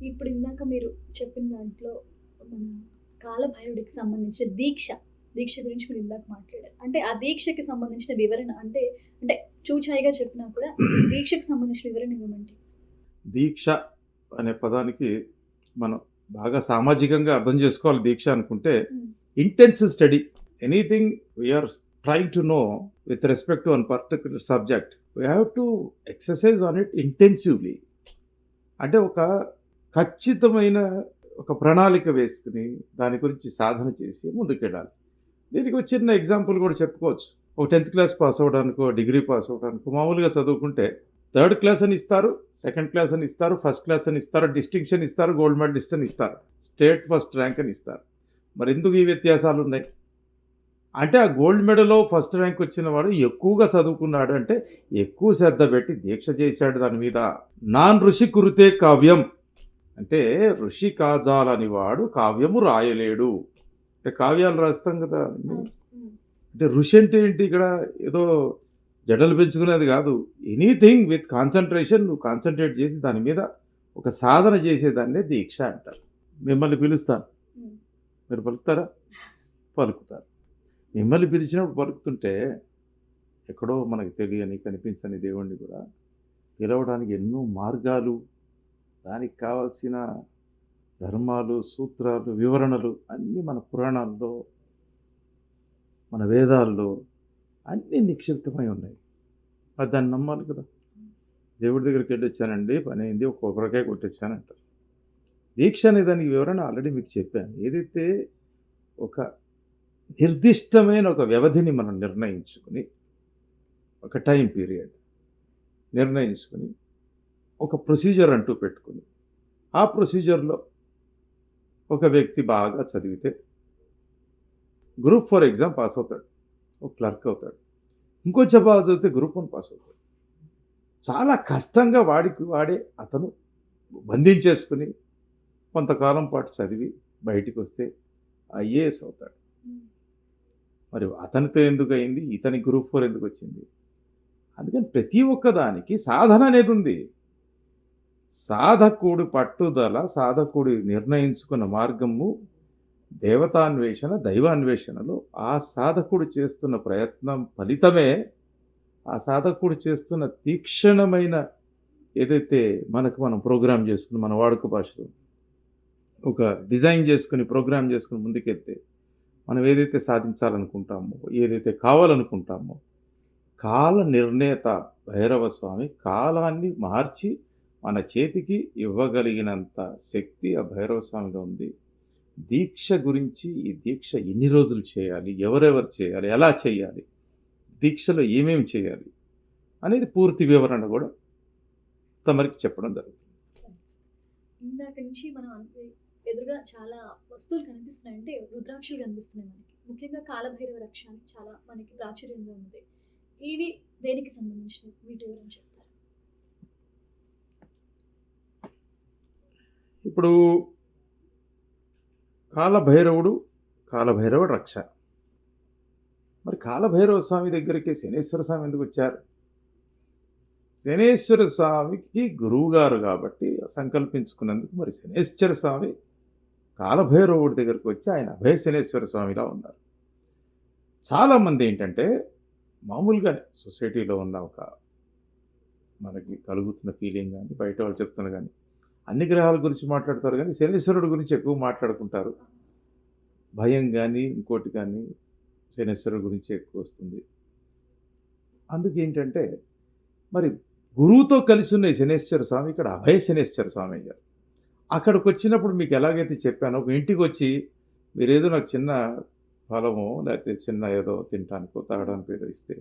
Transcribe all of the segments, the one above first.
ఇప్పుడు ఇందాక మీరు చెప్పిన దాంట్లో మన కాలభైరుడికి సంబంధించిన దీక్ష దీక్ష గురించి మీరు ఇందాక మాట్లాడారు. అంటే ఆ దీక్షకి సంబంధించిన వివరణ అంటే అంటే చూచాయిగా చెప్పినా కూడా దీక్షకి సంబంధించిన వివరణ ఇవ్వమంటే దీక్ష అనే పదానికి మనం బాగా సామాజికంగా అర్థం చేసుకోవాలి దీక్ష అనుకుంటే. Intense study anything we are trying to know with respect to one particular subject we have to exercise on it intensively అంటే ఒక ఖచ్చితమైన ఒక ప్రణాళిక వేసుకుని దాని గురించి సాధన చేసి ముందుకెళ్ళాలి. దీనికి ఒక చిన్న ఎగ్జాంపుల్ కూడా చెప్పుకోవచ్చు. ఒక టెన్త్ క్లాస్ పాస్ అవ్వడానికో డిగ్రీ పాస్ అవ్వడానికో మామూలుగా చదువుకుంటే థర్డ్ క్లాస్ అని ఇస్తారు సెకండ్ క్లాస్ అని ఇస్తారు ఫస్ట్ క్లాస్ అని ఇస్తారు డిస్టింక్షన్ ఇస్తారు గోల్డ్ మెడలిస్ట్ అని ఇస్తారు. స్టేట్ ఫస్ట్ ర్యాంక్ అని ఇస్తారు. మరి ఎందుకు ఈ వ్యత్యాసాలు ఉన్నాయి? అంటే ఆ గోల్డ్ మెడల్లో ఫస్ట్ ర్యాంక్ వచ్చిన వాడు ఎక్కువగా చదువుకున్నాడు అంటే ఎక్కువ శ్రద్ధ పెట్టి దీక్ష చేశాడు దాని మీద. నాన్ ఋషి కురితే కావ్యం. అంటే ఋషి కాజాలని వాడు కావ్యము రాయలేడు. అంటే కావ్యాలు రాస్తాం కదా. అంటే ఋషి అంటే ఏంటి? ఇక్కడ ఏదో జడలు పెంచుకునేది కాదు. ఎనీథింగ్ విత్ కాన్సన్ట్రేషన్ నువ్వు కాన్సన్ట్రేట్ చేసి దాని మీద ఒక సాధన చేసేదాన్నే దీక్ష అంటారు. మిమ్మల్ని పిలుస్తాను. మీరు పలుకుతారా? పలుకుతారు. మిమ్మల్ని పిలిచినప్పుడు పలుకుతుంటే ఎక్కడో మనకు తెలియని కనిపించని దేవుణ్ణి కూడా పిలవడానికి ఎన్నో మార్గాలు దానికి కావాల్సిన ధర్మాలు సూత్రాలు వివరణలు అన్నీ మన పురాణాల్లో మన వేదాల్లో అన్నీ నిక్షిప్తమై ఉన్నాయి. అది దాన్ని నమ్మాలి కదా. దేవుడి దగ్గరికి వెళ్ళి వచ్చానండి పని అయింది ఒక కొబ్బరికాయ కొట్టొచ్చానంటారు దీక్ష అనే దానికి వివరణ ఆల్రెడీ మీకు చెప్పాను. ఏదైతే ఒక నిర్దిష్టమైన ఒక వ్యవధిని మనం నిర్ణయించుకుని ఒక టైం పీరియడ్ నిర్ణయించుకుని ఒక ప్రొసీజర్ అంటూ పెట్టుకుని ఆ ప్రొసీజర్లో ఒక వ్యక్తి బాగా చదివితే గ్రూప్ ఫోర్ ఎగ్జామ్ పాస్ అవుతాడు ఒక క్లర్క్ అవుతాడు. ఇంకొంచెం బాగా చదివితే గ్రూప్ వన్ పాస్ అవుతాడు. చాలా కష్టంగా వాడికి వాడే అతను బంధించేసుకుని కొంతకాలం పాటు చదివి బయటికి వస్తే ఐఏఎస్ అవుతాడు. మరి అతనితో ఎందుకు అయింది? ఇతని గ్రూప్ ఫోర్ ఎందుకు వచ్చింది? అందుకని ప్రతి ఒక్కదానికి సాధన అనేది ఉంది. సాధకుడు పట్టుదల సాధకుడు నిర్ణయించుకున్న మార్గము దేవతాన్వేషణ దైవాన్వేషణలో ఆ సాధకుడు చేస్తున్న ప్రయత్నం ఫలితమే. ఆ సాధకుడు చేస్తున్న తీక్షణమైన ఏదైతే మనకు మనం ప్రోగ్రామ్ చేసుకుని మన వాడుక భాషలో ఒక డిజైన్ చేసుకుని ప్రోగ్రామ్ చేసుకుని ముందుకెళ్తే మనం ఏదైతే సాధించాలనుకుంటామో ఏదైతే కావాలనుకుంటామో కాల నిర్ణేత భైరవ స్వామి కాలాన్ని మార్చి మన చేతికి ఇవ్వగలిగినంత శక్తి ఆ భైరవ స్వామిలో ఉంది. దీక్ష గురించి ఈ దీక్ష ఎన్ని రోజులు చేయాలి? ఎవరెవరు చేయాలి? ఎలా చేయాలి? దీక్షలో ఏమేమి చేయాలి? అనేది పూర్తి వివరణ కూడా తమరికి చెప్పడం జరుగుతుంది. ఇందాక నుంచి మనం ఎదురుగా చాలా వస్తువులు కనిపిస్తున్నాయి. అంటే రుద్రాక్షలు కనిపిస్తున్నాయి మనకి. ముఖ్యంగా కాలభైరవ రక్ష చాలా మనకి ప్రాచుర్యంలో ఉంది. ఇవి దేనికి సంబంధించినవి? వీటి వివరం చెప్తాను ఇప్పుడు కాలభైరవుడు కాలభైరవుడు రక్ష. మరి కాలభైరవ స్వామి దగ్గరికి శనేశ్వర స్వామి ఎందుకు వచ్చారు? శనేశ్వర స్వామికి గురువుగారు కాబట్టి సంకల్పించుకున్నందుకు మరి శనేశ్వర స్వామి కాలభైరవుడి దగ్గరికి వచ్చి ఆయన అభయ శనేశ్వర స్వామిలా ఉన్నారు. చాలామంది ఏంటంటే మామూలుగానే సొసైటీలో ఉన్న ఒక మనకి కలుగుతున్న ఫీలింగ్ కానీ బయట వాళ్ళు చెప్తున్న కానీ అన్ని గ్రహాల గురించి మాట్లాడతారు కానీ శనీశ్వరుడు గురించి ఎక్కువ మాట్లాడుకుంటారు. భయం కానీ ఇంకోటి కానీ శనీశ్వరుడు గురించి ఎక్కువ వస్తుంది. అందుకు ఏంటంటే మరి గురువుతో కలిసి ఉన్న శనేశ్వర స్వామి ఇక్కడ అభయ శనేశ్వర స్వామి అయ్యారు. అక్కడికి వచ్చినప్పుడు మీకు ఎలాగైతే చెప్పానో ఒక ఇంటికి వచ్చి మీరు ఏదో నాకు చిన్న ఫలమో లేకపోతే చిన్న ఏదో తినడానికో తాగడానికో ఏదో ఇస్తే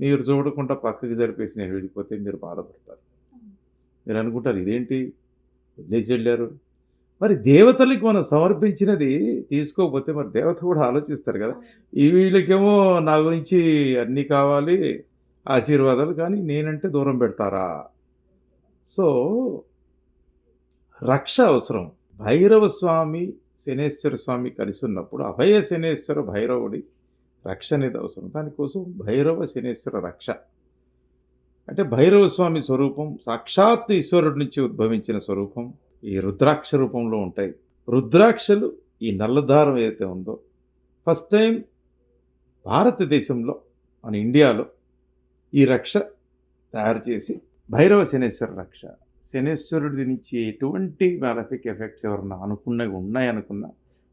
మీరు చూడకుండా పక్కకి జరిపేసి నేను వెళ్ళిపోతే మీరు బాధపడతారు. మీరు అనుకుంటారు ఇదేంటి వదిలేసి వెళ్ళారు. మరి దేవతలకి మనం సమర్పించినది తీసుకోకపోతే మరి దేవత కూడా ఆలోచిస్తారు కదా. ఈ వీళ్ళకేమో నా గురించి అన్నీ కావాలి ఆశీర్వాదాలు కానీ నేనంటే దూరం పెడతారా? సో రక్ష అవసరం. భైరవ స్వామి శనేశ్వర స్వామి కలిసి ఉన్నప్పుడు అభయ శనేశ్వర భైరవుడి రక్ష అనేది అవసరం. దానికోసం భైరవ శనేశ్వర రక్ష. అంటే భైరవ స్వామి స్వరూపం సాక్షాత్ ఈశ్వరుడి నుంచి ఉద్భవించిన స్వరూపం ఈ రుద్రాక్ష రూపంలో ఉంటాయి. రుద్రాక్షలు ఈ నల్లదారం ఏదైతే ఉందో ఫస్ట్ టైం భారతదేశంలో మన ఇండియాలో ఈ రక్ష తయారు చేసి భైరవ శనేశ్వర రక్ష. శనేశ్వరుడి నుంచి ఎటువంటి మ్యాలఫిక్ ఎఫెక్ట్స్ ఎవరన్నా అనుకున్నవి ఉన్నాయనుకున్నా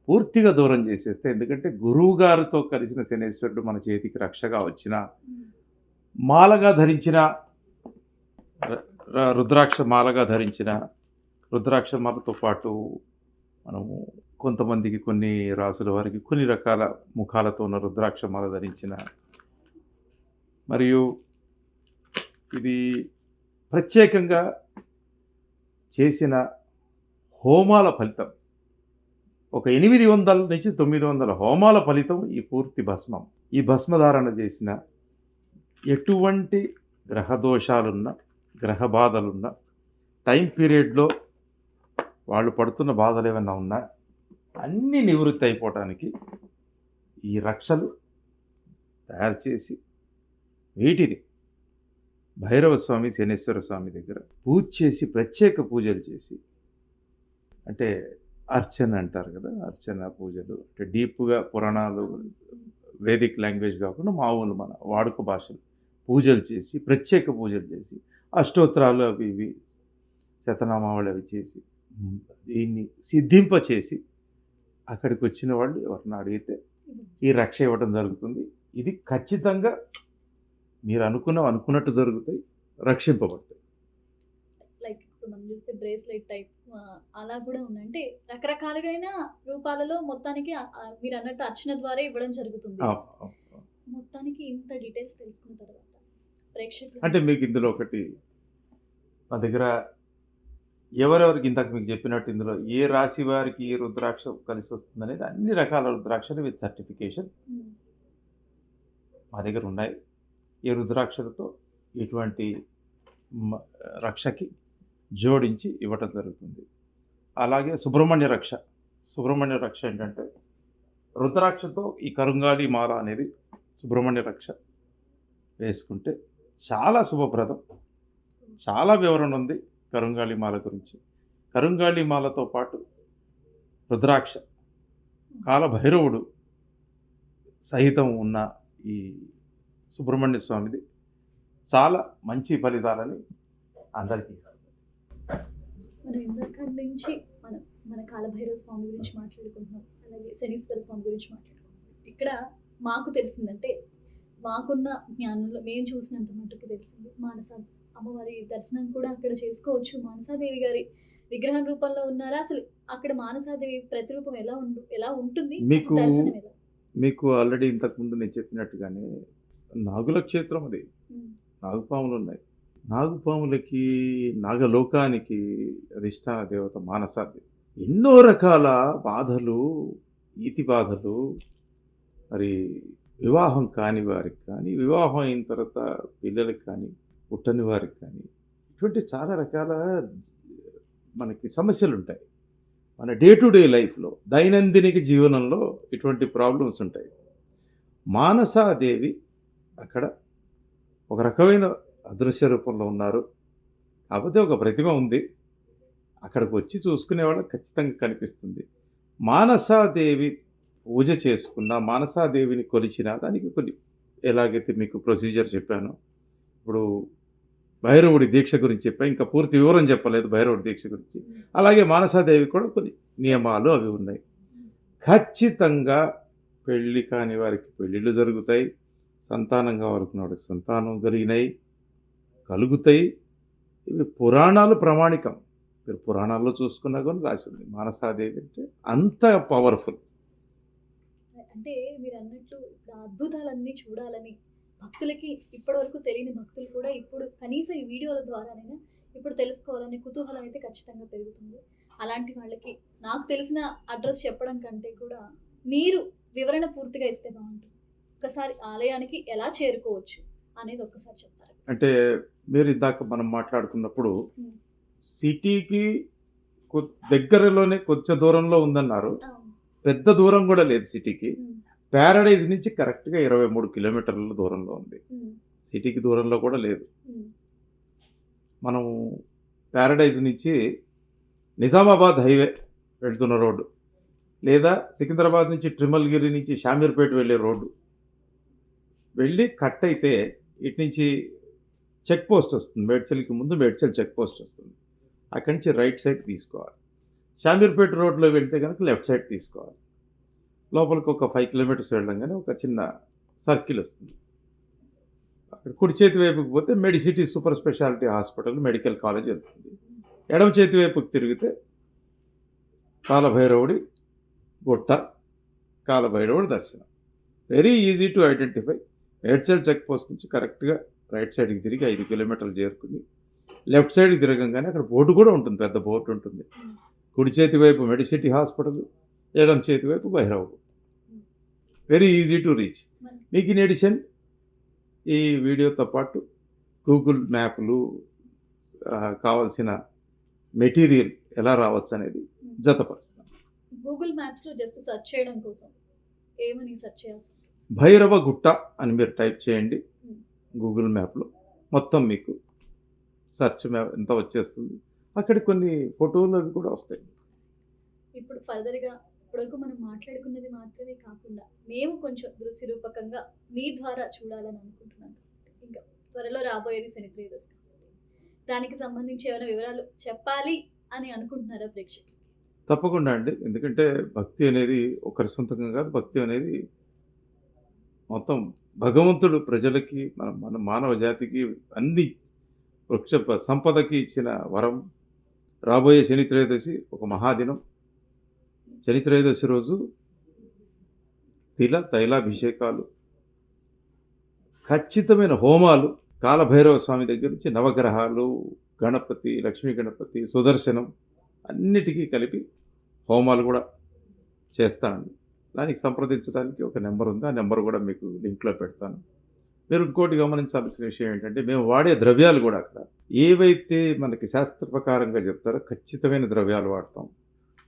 పూర్తిగా దూరం చేసేస్తే ఎందుకంటే గురువు గారితో కలిసిన శనేశ్వరుడు మన చేతికి రక్షగా వచ్చిన hmm. మాలగా ధరించిన రుద్రాక్ష మాలగా ధరించిన రుద్రాక్ష మాలతో పాటు మనము కొంతమందికి కొన్ని రాసుల వారికి కొన్ని రకాల ముఖాలతో ఉన్న రుద్రాక్ష మాల ధరించిన మరియు ఇది ప్రత్యేకంగా చేసిన హోమాల ఫలితం. ఒక ఎనిమిది వందల నుంచి తొమ్మిది వందల హోమాల ఫలితం ఈ పూర్తి భస్మం. ఈ భస్మధారణ చేసిన ఎటువంటి గ్రహ దోషాలున్న గ్రహ బాధలున్న టైం పీరియడ్లో వాళ్ళు పడుతున్న బాధలు ఏమైనా ఉన్నా అన్నీ నివృత్తి అయిపోవటానికి ఈ రక్షలు తయారు చేసి వీటిని భైరవ స్వామి శనేశ్వర స్వామి దగ్గర పూజ చేసి ప్రత్యేక పూజలు చేసి అంటే అర్చన అంటారు కదా అర్చన పూజలు అంటే డీప్గా పురాణాలు వేదిక్ లాంగ్వేజ్ కాకుండా మామూలు మన వాడుక భాషలు పూజలు చేసి ప్రత్యేక పూజలు చేసి అష్టోత్తరాలు అవి ఇవి శతనామావళి అవి చేసి దీన్ని సిద్ధింప చేసి అక్కడికి వచ్చిన వాళ్ళు ఎవరిని అడిగితే ఈ రక్ష ఇవ్వడం జరుగుతుంది. ఇది ఖచ్చితంగా మీరు అనుకున్న అనుకున్నట్టు జరుగుతాయి రక్షింపబడతాయి. లైక్ ఇప్పుడు మనం చూస్తే బ్రేస్లెట్ టైప్ అలా కూడా ఉన్నాయి. అంటే రకరకాలుగైన రూపాలలో మొత్తానికి మీరు అన్నట్టు అర్చన ద్వారా ఇవ్వడం జరుగుతుంది. మొత్తానికి ఇంత డీటెయిల్స్ తెలుసుకున్న తర్వాత ప్రేక్షకులు. అంటే మీకు ఇందులో ఒకటి మా దగ్గర ఎవరెవరికి ఇంతకు మీకు చెప్పినట్టు ఇందులో ఏ రాశి వారికి ఏ రుద్రాక్ష కలిసి వస్తుంది అనేది అన్ని రకాల రుద్రాక్షలు విత్ సర్టిఫికేషన్ మా దగ్గర ఉన్నాయి. ఈ రుద్రాక్షలతో ఇటువంటి మ- రక్షకి జోడించి ఇవ్వటం జరుగుతుంది. అలాగే సుబ్రహ్మణ్య రక్ష. సుబ్రహ్మణ్య రక్ష ఏంటంటే రుద్రాక్షతో ఈ కరుంగాలి మాల అనేది సుబ్రహ్మణ్య రక్ష వేసుకుంటే చాలా శుభప్రదం. చాలా వివరణ ఉంది కరుంగాలి మాల గురించి. కరుంగాలి మాలతో పాటు రుద్రాక్ష కాలభైరవుడు సహితం ఉన్న ఈ సుబ్రహ్మణ్య స్వామిది చాలా మంచి ఫలితాలని అందరికీ మనం ఇంతకాల నుంచి మనం మన కాలభైరవ స్వామి గురించి మాట్లాడుకుంటున్నాం. అలాగే శనీశ్వర స్వామి గురించి మాట్లాడుకుంటున్నాం. ఇక్కడ మాకు తెలిసిందంటే మాకున్న జ్ఞానంలో మేము చూసినంత మటుకు తెలిసింది. మానస అమ్మవారి దర్శనం కూడా అక్కడ చేసుకోవచ్చు. మానసాదేవి గారి విగ్రహం రూపంలో ఉన్నారా? అసలు అక్కడ మానసాదేవి ప్రతిరూపం ఎలా ఉండు ఎలా ఉంటుంది? మీకు దర్శనం ఎలా? మీకు ఆల్రెడీ ఇంతకుముందు నేను చెప్పినట్టుగానే నాగుల క్షేత్రం అది నాగుపాములు ఉన్నాయి. నాగుపాములకి నాగలోకానికి అధిష్టాన దేవత మానసాది ఎన్నో రకాల బాధలు ఈతి బాధలు మరి వివాహం కాని వారికి కానీ వివాహం అయిన తర్వాత పిల్లలకి కానీ పుట్టని వారికి కానీ ఇటువంటి చాలా రకాల మనకి సమస్యలు ఉంటాయి మన డే టు డే లైఫ్లో దైనందినిక జీవనంలో ఇటువంటి ప్రాబ్లమ్స్ ఉంటాయి. మానసాదేవి అక్కడ ఒక రకమైన అదృశ్య రూపంలో ఉన్నారు. కాకపోతే ఒక ప్రతిమ ఉంది. అక్కడికి వచ్చి చూసుకునే వాళ్ళకి ఖచ్చితంగా కనిపిస్తుంది. మానసాదేవి పూజ చేసుకున్న మానసాదేవిని కొలిచిన దానికి కొన్ని ఎలాగైతే మీకు ప్రొసీజర్ చెప్పాను ఇప్పుడు భైరవుడి దీక్ష గురించి చెప్పా ఇంకా పూర్తి వివరం చెప్పలేదు భైరవుడి దీక్ష గురించి. అలాగే మానసాదేవి కూడా కొన్ని నియమాలు అవి ఉన్నాయి. ఖచ్చితంగా పెళ్ళి కాని వారికి పెళ్ళిళ్ళు జరుగుతాయి. సంతానం కావాలనుకున్న వాడికి సంతానం కలిగినాయి కలుగుతాయి. ఇవి పురాణాలు ప్రామాణికం. మీరు పురాణాల్లో చూసుకున్నా కానీ రాసి ఉంది. మానసాదేవి అంటే అంత పవర్ఫుల్ అంటే మీరు అన్నట్లు ఇప్పుడు అద్భుతాలన్నీ చూడాలని భక్తులకి ఇప్పటివరకు తెలియని భక్తులు కూడా ఇప్పుడు కనీసం ఈ వీడియోల ద్వారానైనా ఇప్పుడు తెలుసుకోవాలనే కుతూహలం అయితే ఖచ్చితంగా పెరుగుతుంది. అలాంటి వాళ్ళకి నాకు తెలిసిన అడ్రస్ చెప్పడం కంటే కూడా మీరు వివరణ పూర్తిగా ఇస్తే బాగుంటుంది. ఒకసారి ఆలయానికి ఎలా చేరుకోవచ్చు అనేది ఒక్కసారి చెప్తారు? అంటే మీరు ఇందాక మనం మాట్లాడుకున్నప్పుడు. సిటీకి దగ్గరలోనే కొంచెం దూరంలో ఉందన్నారు. పెద్ద దూరం కూడా లేదు సిటీకి. ప్యారడైజ్ నుంచి కరెక్ట్గా ఇరవై మూడు కిలోమీటర్ల దూరంలో ఉంది. సిటీకి దూరంలో కూడా లేదు. మనం ప్యారడైజ్ నుంచి నిజామాబాద్ హైవే వెళ్తున్న రోడ్డు లేదా సికింద్రాబాద్ నుంచి ట్రిమల్గిరి నుంచి షామీర్పేట వెళ్ళే రోడ్డు వెళ్ళి కట్ అయితే ఇటు నుంచి చెక్ పోస్ట్ వస్తుంది. మేడ్చల్కి ముందు మేడ్చల్ చెక్ పోస్ట్ వస్తుంది. అక్కడి నుంచి రైట్ సైడ్ తీసుకోవాలి. షామీర్పేట రోడ్లో వెళ్తే కనుక లెఫ్ట్ సైడ్ తీసుకోవాలి. లోపలికి ఒక ఫైవ్ కిలోమీటర్స్ వెళ్ళంగానే ఒక చిన్న సర్కిల్ వస్తుంది. అక్కడ కుడి చేతి వైపుకి పోతే Medicity super speciality hospital medical college వెళ్తుంది. ఎడమ చేతి వైపుకి తిరిగితే కాలభైరవుడి గుట్ట కాలభైరవుడి దర్శనం. Very easy to identify. Medchal check post నుంచి కరెక్ట్గా రైట్ సైడ్కి తిరిగి ఐదు కిలోమీటర్లు చేరుకుని లెఫ్ట్ సైడ్కి తిరగంగానే అక్కడ బోర్డు కూడా ఉంటుంది పెద్ద బోర్డు ఉంటుంది. కుడి చేతి వైపు మెడిసిటీ హాస్పిటల్ ఎడమ చేతి వైపు Bhairav very easy to reach మీకు ఇన్ ఎడిషన్ ఈ వీడియోతో పాటు గూగుల్ మ్యాప్లు కావాల్సిన మెటీరియల్ ఎలా రావచ్చు అనేది జతపరుస్తాం. గూగుల్ మ్యాప్స్లో జస్ట్ సెర్చ్ చేయడం కోసం ఏమని సెర్చ్ చేయాల్సి? భైరవ గుట్ట అని మీరు టైప్ చేయండి గూగుల్ మ్యాప్లో మొత్తం మీకు సెర్చ్ మ్యాప్ ఎంత వచ్చేస్తుంది? అక్కడ కొన్ని ఫోటోలు అవి కూడా వస్తాయి. ఇప్పుడు ఫర్దర్గా ఇప్పటివరకు మనం మాట్లాడుకున్నది మాత్రమే కాకుండా మేము కొంచెం దృశ్య రూపకంగా మీ ద్వారా చూడాలని అనుకుంటున్నాం ఇంకా త్వరలో రాబోయేది శని త్రయోదశి దానికి సంబంధించి ఏమైనా వివరాలు చెప్పాలి అని అనుకుంటున్నారా ప్రేక్షకులు? తప్పకుండా అండి. ఎందుకంటే భక్తి అనేది ఒకరి సొంతంగా కాదు భక్తి అనేది మొత్తం భగవంతుడు ప్రజలకి మన మన మానవ జాతికి అన్ని వృక్ష సంపదకి ఇచ్చిన వరం. రాబోయే శని త్రయోదశి ఒక మహాదినం. చరిత్రయోదశి రోజు తిల తైలాభిషేకాలు ఖచ్చితమైన హోమాలు కాలభైరవ స్వామి దగ్గర నుంచి నవగ్రహాలు గణపతి లక్ష్మీ గణపతి సుదర్శనం అన్నిటికీ కలిపి హోమాలు కూడా చేస్తానండి దానికి సంప్రదించడానికి ఒక నెంబర్ ఉంది. ఆ నెంబర్ కూడా మీకు లింక్లో పెడతాను. మీరు ఇంకోటి గమనించాల్సిన విషయం ఏంటంటే మేము వాడే ద్రవ్యాలు కూడా అక్కడ ఏవైతే మనకి శాస్త్ర ప్రకారంగా చెప్తారో ఖచ్చితమైన ద్రవ్యాలు వాడతాం.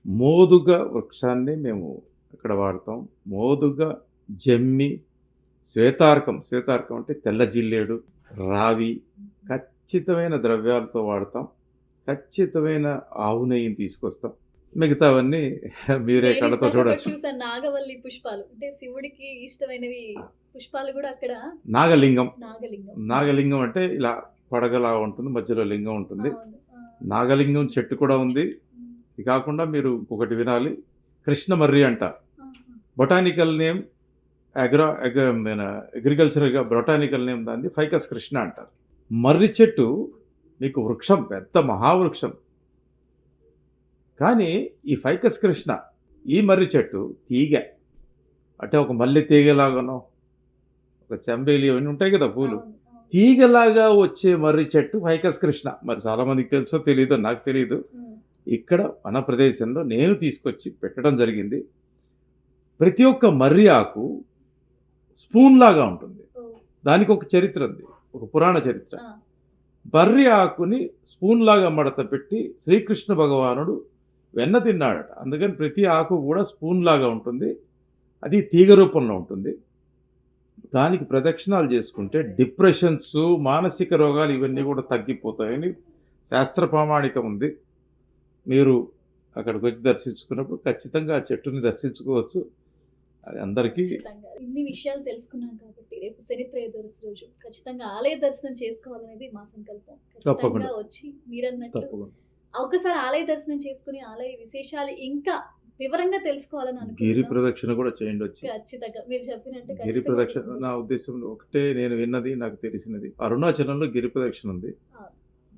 మోదుగ వృక్షాన్ని మేము అక్కడ వాడతాం. మోదుగ జమ్మి శ్వేతార్కం. శ్వేతార్కం అంటే తెల్ల జిల్లేడు రావి. ఖచ్చితమైన ద్రవ్యాలతో వాడతాం. ఖచ్చితమైన ఆవు నెయ్యిని తీసుకొస్తాం. మిగతావన్నీ మీరే కళ్ళతో చూడొచ్చు. నాగవల్లి పుష్పాలు. అంటే శివుడికి ఇష్టమైనవి పుష్పాలు కూడా అక్కడ నాగలింగం. నాగలింగం. నాగలింగం అంటే ఇలా పడగలా ఉంటుంది. మధ్యలో లింగం ఉంటుంది. నాగలింగం చెట్టు కూడా ఉంది. ఇది కాకుండా మీరు ఇంకొకటి వినాలి. కృష్ణమర్రి అంట. ఆహా. బొటానికల్ నేమ్ అగ్రా అగ మన అగ్రికల్చర్గా బొటానికల్ నేమ్ దాన్ని ఫైకస్ కృష్ణ అంటారు. మర్రి చెట్టు మీకు వృక్షం పెద్ద మహావృక్షం. కానీ ఈ ఫైకస్ కృష్ణ ఈ మర్రి చెట్టు తీగ. అంటే ఒక మల్లె తీగలాగానో ఒక చంబేలి అవన్నీ ఉంటాయి కదా పూలు. తీగలాగా వచ్చే మర్రి చెట్టు ఫైకస్ కృష్ణ. మరి చాలామందికి తెలుసో తెలియదో నాకు తెలియదు. ఇక్కడ మన ప్రదేశంలో నేను తీసుకొచ్చి పెట్టడం జరిగింది. ప్రతి ఒక్క మర్రి ఆకు స్పూన్ లాగా ఉంటుంది. దానికి ఒక చరిత్ర ఉంది. ఒక పురాణ చరిత్ర. ఆ. మర్రి ఆకుని స్పూన్ లాగా మడత పెట్టి శ్రీకృష్ణ భగవానుడు వెన్న తిన్నాడట. అందుకని ప్రతి ఆకు కూడా స్పూన్ లాగా ఉంటుంది. అది తీగ రూపంలో ఉంటుంది. దానికి ప్రదక్షిణాలు చేసుకుంటే డిప్రెషన్స్ మానసిక రోగాలు ఇవన్నీ కూడా తగ్గిపోతాయని శాస్త్ర ప్రామాణికం ఉంది. మీరు అక్కడికి వచ్చి దర్శించుకున్నప్పుడు ఖచ్చితంగా ఆ చెట్టుని దర్శించుకోవచ్చు. అది అందరికీ ఇన్ని విషయాలు తెలుసుకున్నాం కాబట్టి రేపు శని త్రయోదశి రోజు ఖచ్చితంగా ఆలయ దర్శనం చేసుకోవాలనేది మా సంకల్పం. ఖచ్చితంగా తప్పకుండా. వచ్చి తప్పకుండా. ఒకసారి ఆలయ దర్శనం చేసుకుని ఆలయ విశేషాలు ఇంకా వివరంగా తెలుసుకోవాలని గిరి అనుకుంటున్నాం ప్రదక్షిణ కూడా చేయండి వచ్చి. ఖచ్చితంగా. మీరు చెప్పినట్టు గిరి ప్రదక్షిణ నా. ఉద్దేశంలో ఒకటే నేను విన్నది నాకు తెలిసినది. అరుణాచలంలో గిరి ప్రదక్షిణ ఉంది.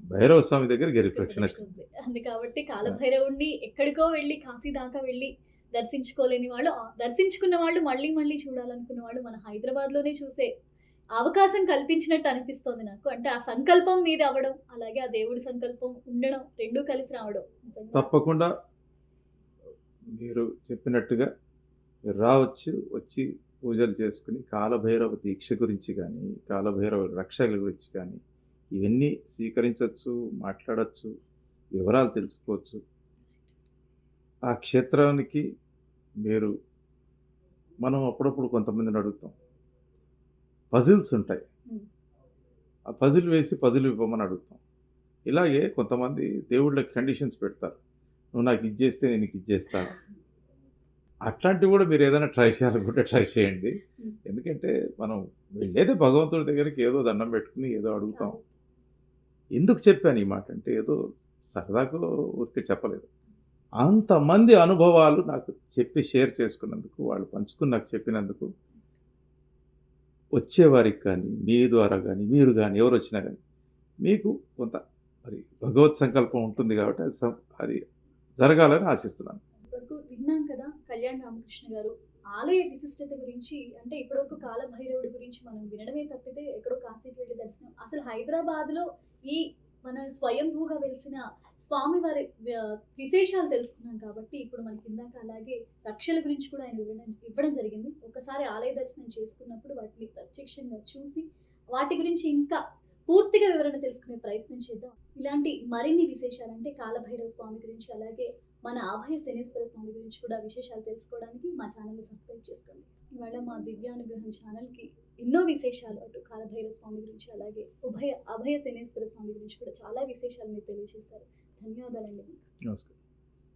భైరవ స్వామి దగ్గర గిరి ప్రదక్షిణ ఉంది. అందు కాబట్టి కాలభైరవుణ్ణి ఎక్కడికో వెళ్ళి కాశీ దాకా వెళ్ళి దర్శించుకోలేని వాళ్ళు ఆ, దర్శించుకున్న వాళ్ళు మళ్ళీ మళ్ళీ చూడాలనుకున్న వాళ్ళు మన హైదరాబాద్లోనే చూసే అవకాశం కల్పించినట్టు అనిపిస్తోంది నాకు అంటే ఆ సంకల్పం మీద అవ్వడం అలాగే ఆ దేవుడి సంకల్పం ఉండడం రెండూ కలిసి రావడం తప్పకుండా మీరు చెప్పినట్టుగా రావచ్చు వచ్చి పూజలు చేసుకుని కాలభైరవ దీక్ష గురించి కానీ కాలభైరవ రక్షల గురించి కానీ ఇవన్నీ స్వీకరించవచ్చు మాట్లాడచ్చు వివరాలు తెలుసుకోవచ్చు. ఆ క్షేత్రానికి మీరు మనం అప్పుడప్పుడు కొంతమందిని అడుగుతాం. పజిల్స్ ఉంటాయి. ఆ పజిల్ వేసి పజిల్ ఇవ్వమని అడుగుతాం. ఇలాగే కొంతమంది దేవుళ్ళకి కండిషన్స్ పెడతారు. నువ్వు నాకు ఇది చేస్తే నేను ఇది చేస్తా. అట్లాంటివి కూడా మీరు ఏదైనా ట్రై చేయాలనుకుంటే ట్రై చేయండి. ఎందుకంటే మనం వెళ్ళేదే భగవంతుడి దగ్గరికి ఏదో దండం పెట్టుకుని ఏదో అడుగుతాం. ఎందుకు చెప్పాను ఈ మాట అంటే ఏదో సరదాగా ఊరికే చెప్పలేదు. అంతమంది అనుభవాలు నాకు చెప్పి షేర్ చేసుకున్నందుకు వాళ్ళు పంచుకుని నాకు చెప్పినందుకు వచ్చేవారికి కానీ మీ ద్వారా కానీ మీరు కానీ ఎవరు వచ్చినా కానీ మీకు కొంత మరి భగవత్ సంకల్పం ఉంటుంది కాబట్టి అది అది జరగాలని ఆశిస్తున్నాను. విన్నాం కదా కళ్యాణ్ రామకృష్ణ గారు ఆలయ విశిష్టత గురించి అంటే ఇప్పటివరకు కాలభైరవుడి గురించి మనం వినడమే తప్పితే ఎక్కడో కాశీకి వెళ్ళి దర్శనం. అసలు హైదరాబాద్లో ఈ మన స్వయంభూగా వెలిసిన స్వామివారి విశేషాలు తెలుసుకున్నాం కాబట్టి ఇప్పుడు మనకి ఇందాక అలాగే రక్షల గురించి కూడా ఆయన వివరణ ఇవ్వడం జరిగింది. ఒకసారి ఆలయ దర్శనం చేసుకున్నప్పుడు వాటిని ప్రత్యక్షంగా చూసి వాటి గురించి ఇంకా పూర్తిగా వివరణ తెలుసుకునే ప్రయత్నం చేద్దాం. ఇలాంటి మరిన్ని విశేషాలంటే కాలభైరవ స్వామి గురించి అలాగే మన అభయ శనేశ్వర స్వామి గురించి కూడా విశేషాలు తెలుసుకోవడానికి మా ఛానల్ని సబ్స్క్రైబ్ చేసుకోండి. ఇవాళ మా దివ్యానుగ్రహం ఛానల్కి ఎన్నో విశేషాలు అటు కాలభైర స్వామి గురించి అలాగే ఉభయ అభయ శనేశ్వర స్వామి గురించి కూడా చాలా విశేషాలు మీరు తెలియజేశారు. ధన్యవాదాలండి. నమస్కారం.